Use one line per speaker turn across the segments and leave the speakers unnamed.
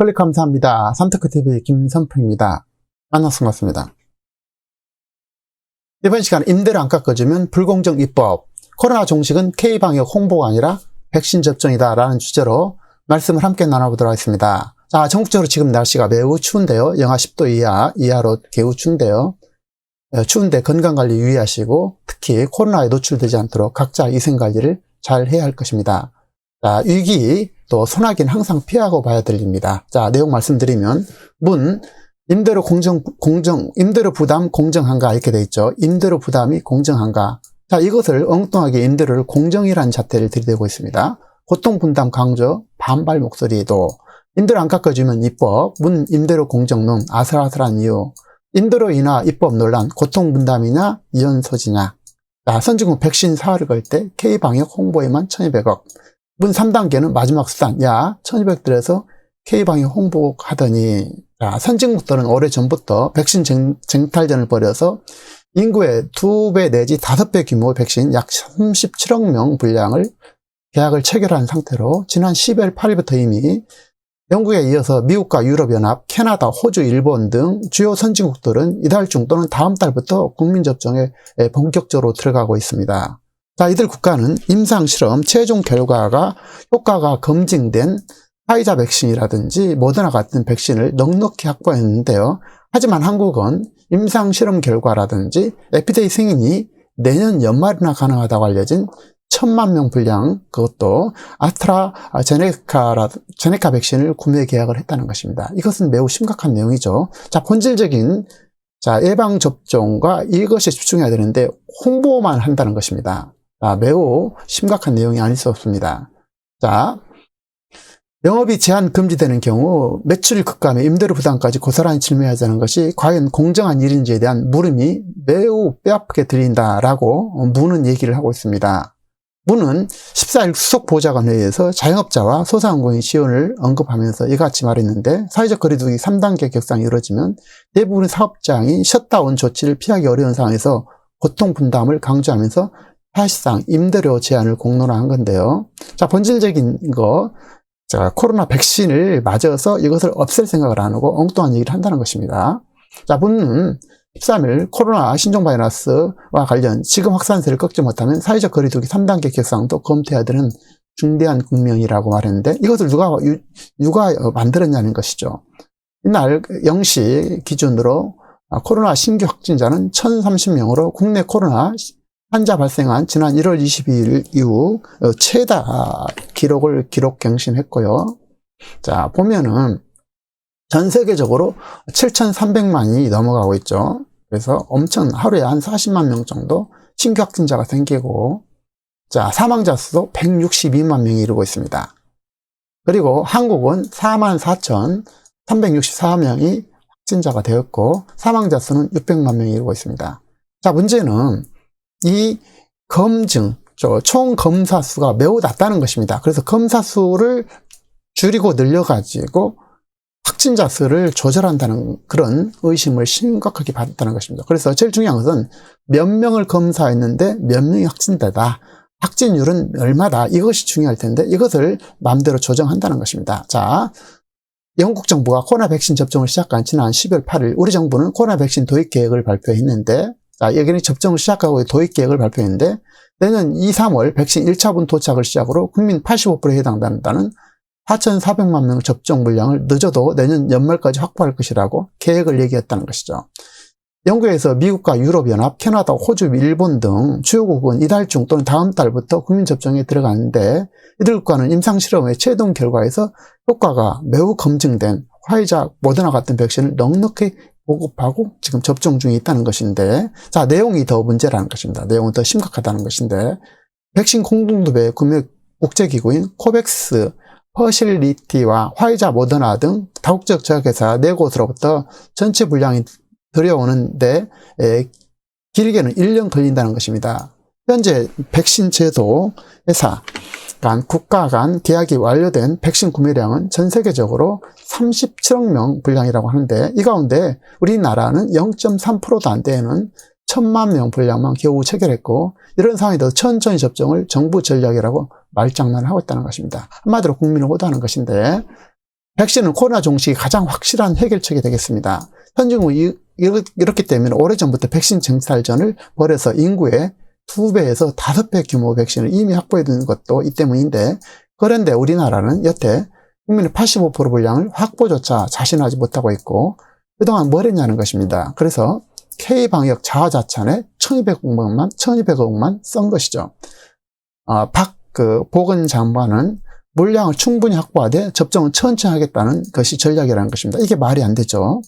클릭 감사합니다. 삼특크TV 김선표입니다. 만나서 반갑습니다. 이번 시간 임대를 안 깎아주면 불공정 입법, 코로나 종식은 K방역 홍보가 아니라 백신 접종이다 라는 주제로 말씀을 함께 나눠보도록 하겠습니다. 자, 전국적으로 지금 날씨가 매우 추운데요. 영하 10도 이하, 이하로 매우 추운데요. 어, 추운데 건강관리 유의하시고 특히 코로나에 노출되지 않도록 각자 위생관리를 잘 해야 할 것입니다. 자, 위기 또 소나기는 항상 피하고 봐야 들립니다. 자, 내용 말씀드리면 문 임대료 공정 공정 임대료 부담 공정한가 이렇게 돼 있죠. 임대료 부담이 공정한가. 자, 이것을 엉뚱하게 임대료를 공정이라는 잣대를 들이대고 있습니다. 고통 분담 강조 반발 목소리도 임대료 안 깎아주면 입법 문 임대료 공정론 아슬아슬한 이유 임대료 인하 입법 논란 고통 분담이냐 이연 소지냐 자, 선진국 백신 사활을 걸 때 K방역 홍보에만 1200억 문 3단계는 마지막 수단. 야, 1200들에서 K방역 홍보하더니, 자, 선진국들은 오래전부터 백신 쟁, 쟁탈전을 벌여서 인구의 2배 내지 5배 규모 백신 약 37억 명 분량을 계약을 체결한 상태로 지난 10월 8일부터 이미 영국에 이어서 미국과 유럽연합, 캐나다, 호주, 일본 등 주요 선진국들은 이달 중 또는 다음 달부터 국민 접종에 본격적으로 들어가고 있습니다. 자, 이들 국가는 임상실험 최종 결과가 효과가 검증된 파이자 백신이라든지 모더나 같은 백신을 넉넉히 확보했는데요. 하지만 한국은 임상실험 결과라든지 에피데이 승인이 내년 연말이나 가능하다고 알려진 천만 명 분량 그것도 아스트라제네카 제네카 백신을 구매 계약을 했다는 것입니다. 이것은 매우 심각한 내용이죠. 자 본질적인 자 예방 접종과 이것에 집중해야 되는데 홍보만 한다는 것입니다. 아, 매우 심각한 내용이 아닐 수 없습니다. 자, 영업이 제한 금지되는 경우 매출 급감에 임대료 부담까지 고스란히 질문하자는 것이 과연 공정한 일인지에 대한 물음이 매우 뼈아프게 들린다라고 문은 얘기를 하고 있습니다. 문은 14일 수석 보좌관 회의에서 자영업자와 소상공인 지원을 언급하면서 이같이 말했는데 사회적 거리두기 3단계 격상이 이루어지면 대부분 사업장이 셧다운 조치를 피하기 어려운 상황에서 고통 분담을 강조하면서 사실상 임대료 제한을 공론화한 건데요. 자, 본질적인 거, 자, 코로나 백신을 맞아서 이것을 없앨 생각을 안 하고 엉뚱한 얘기를 한다는 것입니다. 자, 분은 13일 코로나 신종 바이러스와 관련 지금 확산세를 꺾지 못하면 사회적 거리두기 3단계 격상도 검토해야 되는 중대한 국면이라고 말했는데 이것을 누가, 누가 만들었냐는 것이죠. 이날 0시 기준으로 코로나 신규 확진자는 1030명으로 국내 코로나 환자 발생한 지난 1월 22일 이후 어, 최다 기록을 기록 갱신했고요. 자, 보면은 전 세계적으로 7,300만이 넘어가고 있죠. 그래서 엄청 하루에 한 40만 명 정도 신규 확진자가 생기고, 자, 사망자 수도 162만 명이 이르고 있습니다. 그리고 한국은 4만 4,364명이 확진자가 되었고, 사망자 수는 600만 명이 이르고 있습니다. 자, 문제는 이 검증, 총 검사 수가 매우 낮다는 것입니다. 그래서 검사 수를 줄이고 늘려가지고 확진자 수를 조절한다는 그런 의심을 심각하게 받았다는 것입니다. 그래서 제일 중요한 것은 몇 명을 검사했는데 몇 명이 확진되다. 확진율은 얼마다. 이것이 중요할 텐데 이것을 마음대로 조정한다는 것입니다. 자, 영국 정부가 코로나 백신 접종을 시작한 지난 10월 8일 우리 정부는 코로나 백신 도입 계획을 발표했는데 자, 여기는 접종을 시작하고 도입 계획을 발표했는데 내년 2, 3월 백신 1차분 도착을 시작으로 국민 85%에 해당된다는 4,400만 명 접종 물량을 늦어도 내년 연말까지 확보할 것이라고 계획을 얘기했다는 것이죠. 영국에서 미국과 유럽연합, 캐나다, 호주, 일본 등 주요국은 이달 중 또는 다음 달부터 국민 접종에 들어가는데 이들 국가는 임상실험의 최종 결과에서 효과가 매우 검증된 화이자, 모더나 같은 백신을 넉넉히 보급하고 지금 접종 중에 있다는 것인데 자 내용이 더 문제라는 것입니다. 내용은 더 심각하다는 것인데 백신 공동도배 구매 국제기구인 코백스, 퍼실리티와 화이자 모더나 등 다국적 제약회사 네 곳으로부터 전체 분량이 들여오는데 길게는 1년 걸린다는 것입니다. 현재 백신 제도 회사 간 국가 간 계약이 완료된 백신 구매량은 전 세계적으로 37억 명 분량이라고 하는데 이 가운데 우리나라는 0.3%도 안 되는 천만 명 분량만 겨우 체결했고 이런 상황에도 천천히 접종을 정부 전략이라고 말장난을 하고 있다는 것입니다. 한마디로 국민을 호도하는 것인데 백신은 코로나 종식이 가장 확실한 해결책이 되겠습니다. 현지국 이렇기 때문에 오래전부터 백신 정찰전을 벌여서 인구의 2배에서 5배 규모 백신을 이미 확보해 두는 것도 이 때문인데 그런데 우리나라는 여태 국민의 85% 분량을 확보조차 자신하지 못하고 있고 그동안 뭘 했냐는 것입니다. 그래서 K방역 자화자찬에 1200억만, 1200억만 쓴 것이죠. 어, 박, 그, 보건장관은 물량을 충분히 확보하되 접종을 천천히 하겠다는 것이 전략이라는 것입니다. 이게 말이 안 되죠.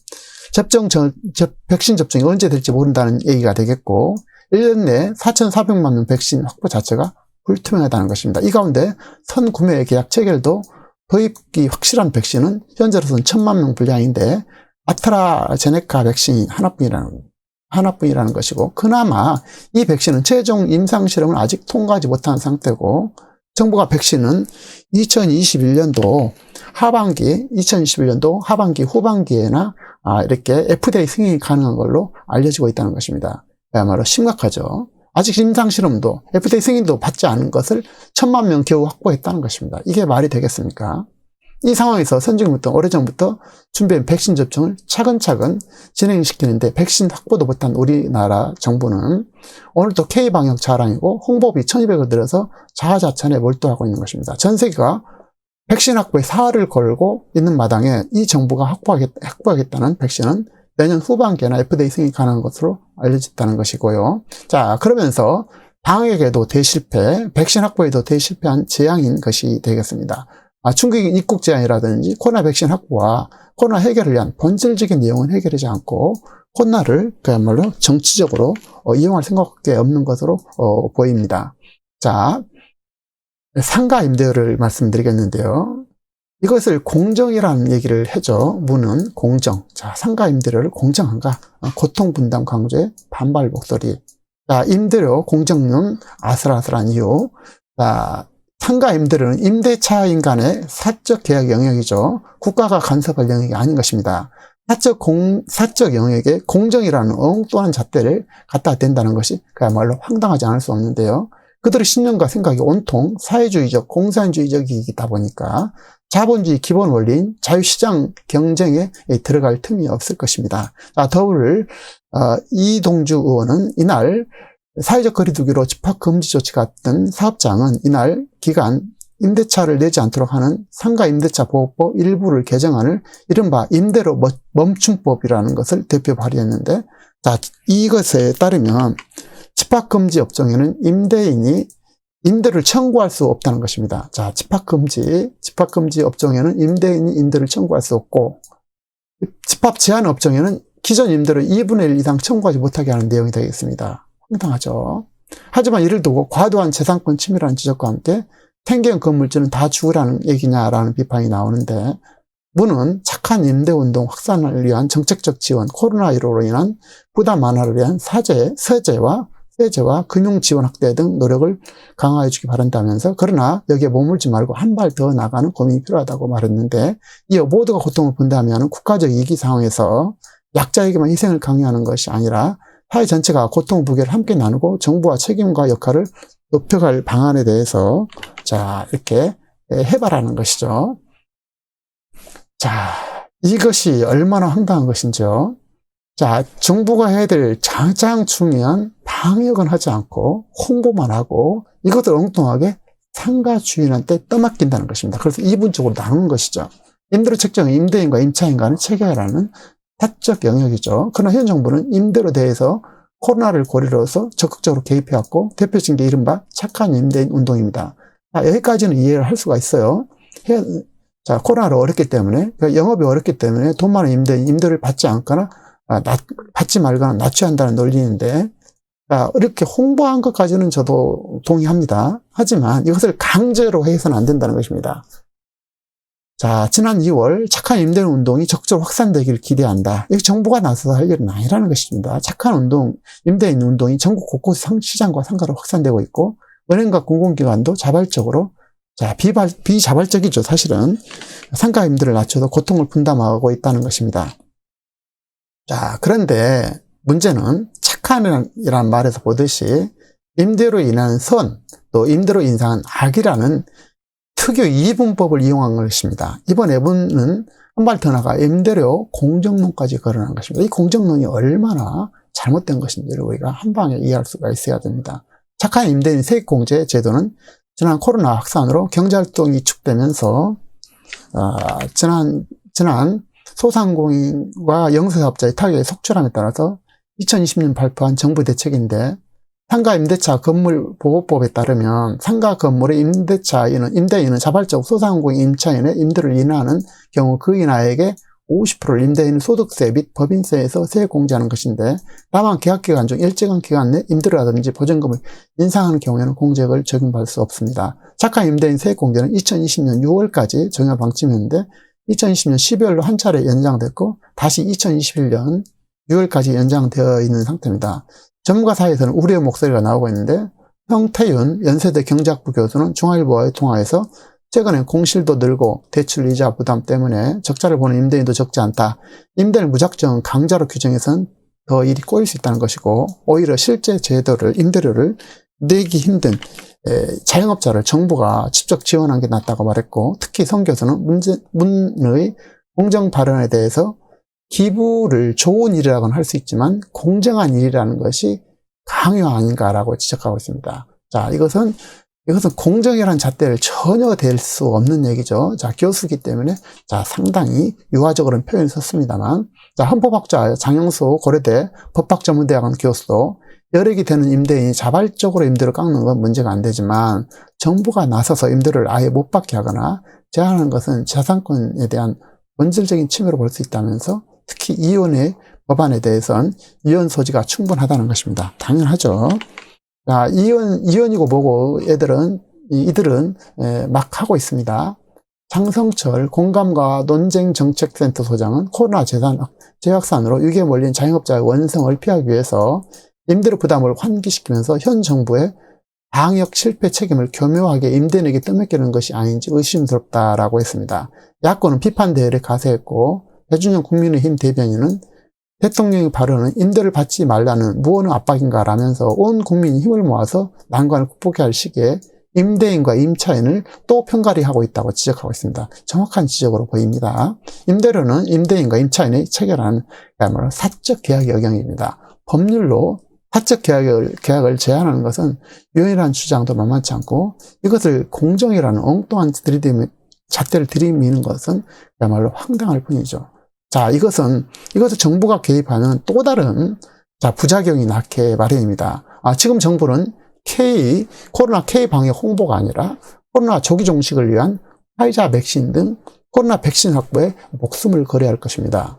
접종, 전, 접, 백신 접종이 언제 될지 모른다는 얘기가 되겠고, 1년 내에 4,400만 명 백신 확보 자체가 불투명하다는 것입니다. 이 가운데 선구매 계약 체결도 도입이 확실한 백신은 현재로서는 1천만 명 분량인데, 아트라제네카 백신이 하나뿐이라는 하나뿐이라는 것이고 그나마 이 백신은 최종 임상 실험을 아직 통과하지 못한 상태고 정부가 백신은 2021년도 하반기, 2021년도 하반기, 후반기에나 아, 이렇게 FDA 승인이 가능한 걸로 알려지고 있다는 것입니다. 그야말로 심각하죠. 아직 임상 실험도 FDA 승인도 받지 않은 것을 천만 명 겨우 확보했다는 것입니다. 이게 말이 되겠습니까? 이 상황에서 선진국부터 오래전부터 준비한 백신 접종을 차근차근 진행시키는데 백신 확보도 못한 우리나라 정부는 오늘도 K방역 자랑이고 홍보비 1200을 들여서 자화자찬에 몰두하고 있는 것입니다. 전 세계가 백신 확보에 사활을 걸고 있는 마당에 이 정부가 확보하겠, 확보하겠다는 백신은 내년 후반기에나 FDA 승인이 가능한 것으로 알려졌다는 것이고요. 자, 그러면서 방역에도 대실패, 백신 확보에도 대실패한 재앙인 것이 되겠습니다. 아, 중국인 입국 제한이라든지 코로나 백신 확보와 코로나 해결을 위한 본질적인 내용은 해결하지 않고 코로나를 그야말로 정치적으로 어, 이용할 생각밖에 없는 것으로 어, 보입니다. 자, 상가 임대를 말씀드리겠는데요. 이것을 공정이라는 얘기를 해죠. 문은 공정. 자, 상가 임대료를 공정한가? 어, 고통 분담 강조의 반발 목소리. 자, 임대료 공정률 아슬아슬한 이유. 자, 상가 임대료는 임대차인 간의 사적 계약 영역이죠. 국가가 간섭할 영역이 아닌 것입니다. 사적 공, 사적 영역에 공정이라는 엉뚱한 잣대를 갖다 댄다는 것이 그야말로 황당하지 않을 수 없는데요. 그들의 신념과 생각이 온통 사회주의적, 공산주의적이다 보니까 자본주의 기본 원리인 자유시장 경쟁에 들어갈 틈이 없을 것입니다. 자, 더불 어, 이동주 의원은 이날 사회적 거리두기로 집합 금지 조치 같은 사업장은 이날 기간 임대차를 내지 않도록 하는 상가 임대차 보호법 일부를 개정안을 이른바 임대로 멈춤법이라는 것을 대표 발의했는데 자 이것에 따르면 집합 금지 업종에는 임대인이 임대를 청구할 수 없다는 것입니다. 자, 집합 금지, 집합 금지 업종에는 임대인이 임대를 청구할 수 없고 집합 제한 업종에는 기존 임대를 2분의 1 이상 청구하지 못하게 하는 내용이 되겠습니다. 황당하죠. 하지만 이를 두고 과도한 재산권 침해라는 지적과 함께 생계형 건물주는 다 죽으라는 얘기냐라는 비판이 나오는데 문은 착한 임대운동 확산을 위한 정책적 지원, 코로나19로 인한 부담 완화를 위한 사제, 세제와 세제와 금융 지원 확대 등 노력을 강화해 주기 바란다면서 그러나 여기에 머물지 말고 한 발 더 나가는 고민이 필요하다고 말했는데 이어 모두가 고통을 분담하면 국가적 위기 상황에서 약자에게만 희생을 강요하는 것이 아니라 사회 전체가 고통 무게를 함께 나누고 정부와 책임과 역할을 높여갈 방안에 대해서 자 이렇게 해봐라는 것이죠. 자 이것이 얼마나 황당한 것인지요. 자 정부가 해야 될 가장 중요한 방역은 하지 않고 홍보만 하고 이것을 엉뚱하게 상가 주인한테 떠맡긴다는 것입니다. 그래서 이분적으로 나누는 것이죠. 임대료 책정 임대인과 임차인 간의 체계라는 사적 영역이죠. 그러나 현 정부는 임대로 대해서 코로나를 고리로 해서 적극적으로 개입해왔고 대표적인 게 이른바 착한 임대인 운동입니다. 아, 여기까지는 이해를 할 수가 있어요. 해, 자, 코로나로 어렵기 때문에, 영업이 어렵기 때문에 돈 많은 임대인, 임대를 받지 않거나, 아, 나, 받지 말거나 낮춰야 한다는 논리인데, 아, 이렇게 홍보한 것까지는 저도 동의합니다. 하지만 이것을 강제로 해서는 안 된다는 것입니다. 자, 지난 2월 착한 임대인 운동이 적극적으로 확산되기를 기대한다. 이게 정부가 나서서 할 일은 아니라는 것입니다. 착한 운동, 임대인 운동이 전국 곳곳 시장과 상가로 확산되고 있고, 은행과 공공기관도 자발적으로, 자, 비발, 비자발적이죠, 사실은. 상가 임대를 낮춰서 고통을 분담하고 있다는 것입니다. 자, 그런데 문제는 착한이라는 말에서 보듯이 임대로 인한 선, 또 임대로 인상한 악이라는 특유 이분법을 이용한 것입니다. 이번 애분은 한 발 더 나가 임대료 공정론까지 거론한 것입니다. 이 공정론이 얼마나 잘못된 것인지를 우리가 한 방에 이해할 수가 있어야 됩니다. 착한 임대인 세액공제 제도는 지난 코로나 확산으로 경제활동이 위축되면서 어, 지난 지난 소상공인과 영세사업자의 타격의 속출함에 따라서 2020년 발표한 정부 대책인데 상가 임대차 건물 보호법에 따르면 상가 건물의 임대차인은 임대인은 자발적 소상공인 임차인의 임대를 인하하는 경우 그 인하에게 50%를 임대인 소득세 및 법인세에서 세액 공제하는 것인데 다만 계약 기간 중 일정한 기간 내 임대료라든지 보증금을 인상하는 경우에는 공제액을 적용받을 수 없습니다. 착한 임대인 세액 공제는 2020년 6월까지 적용 방침이었는데 2020년 12월로 한 차례 연장됐고 다시 2021년 6월까지 연장되어 있는 상태입니다. 전문가 사이에서는 우려의 목소리가 나오고 있는데 형태윤 연세대 경제학부 교수는 중앙일보와의 통화에서 최근에 공실도 늘고 대출 이자 부담 때문에 적자를 보는 임대인도 적지 않다. 임대를 무작정 강자로 규정해서는 더 일이 꼬일 수 있다는 것이고 오히려 실제 제도를 임대료를 내기 힘든 에, 자영업자를 정부가 직접 지원한 게 낫다고 말했고 특히 성 교수는 문제, 문의 공정 발언에 대해서 기부를 좋은 일이라고는 할 수 있지만 공정한 일이라는 것이 강요 아닌가라고 지적하고 있습니다. 자, 이것은 이것은 공정이라는 잣대를 전혀 댈 수 없는 얘기죠. 자, 교수기 때문에 자, 상당히 유화적으로는 표현을 썼습니다만 자, 헌법학자 장영수 고려대 법학전문대학원 교수도 여력이 되는 임대인이 자발적으로 임대를 깎는 건 문제가 안 되지만 정부가 나서서 임대를 아예 못 받게 하거나 제한하는 것은 자산권에 대한 본질적인 침해로 볼 수 있다면서 특히 이혼의 법안에 대해서는 이혼 소지가 충분하다는 것입니다. 당연하죠. 자, 이혼, 이혼이고 뭐고 애들은, 이- 이들은 에, 막 하고 있습니다. 장성철 공감과 논쟁 정책센터 소장은 코로나 재산, 재확산으로 유기에 몰린 자영업자의 원성을 피하기 위해서 임대료 부담을 환기시키면서 현 정부의 방역 실패 책임을 교묘하게 임대인에게 떠맡기는 것이 아닌지 의심스럽다라고 했습니다. 야권은 비판 대회를 가세했고 배준영 국민의힘 대변인은 대통령의 발언은 임대를 받지 말라는 무언의 압박인가 라면서 온 국민이 힘을 모아서 난관을 극복해야 할 시기에 임대인과 임차인을 또 편가리하고 있다고 지적하고 있습니다. 정확한 지적으로 보입니다. 임대료는 임대인과 임차인의 체결하는 그야말로 사적 계약의 영역입니다. 법률로 사적 계약을, 계약을 제한하는 것은 유연이라는 주장도 만만치 않고 이것을 공정이라는 엉뚱한 들이대미, 잣대를 들이미는 것은 그야말로 황당할 뿐이죠. 자, 이것은, 이것을 정부가 개입하는 또 다른, 자, 부작용이 낳게 마련입니다. 아, 지금 정부는 K, 코로나 K 방역 홍보가 아니라 코로나 조기 종식을 위한 화이자 백신 등 코로나 백신 확보에 목숨을 걸어야 할 것입니다.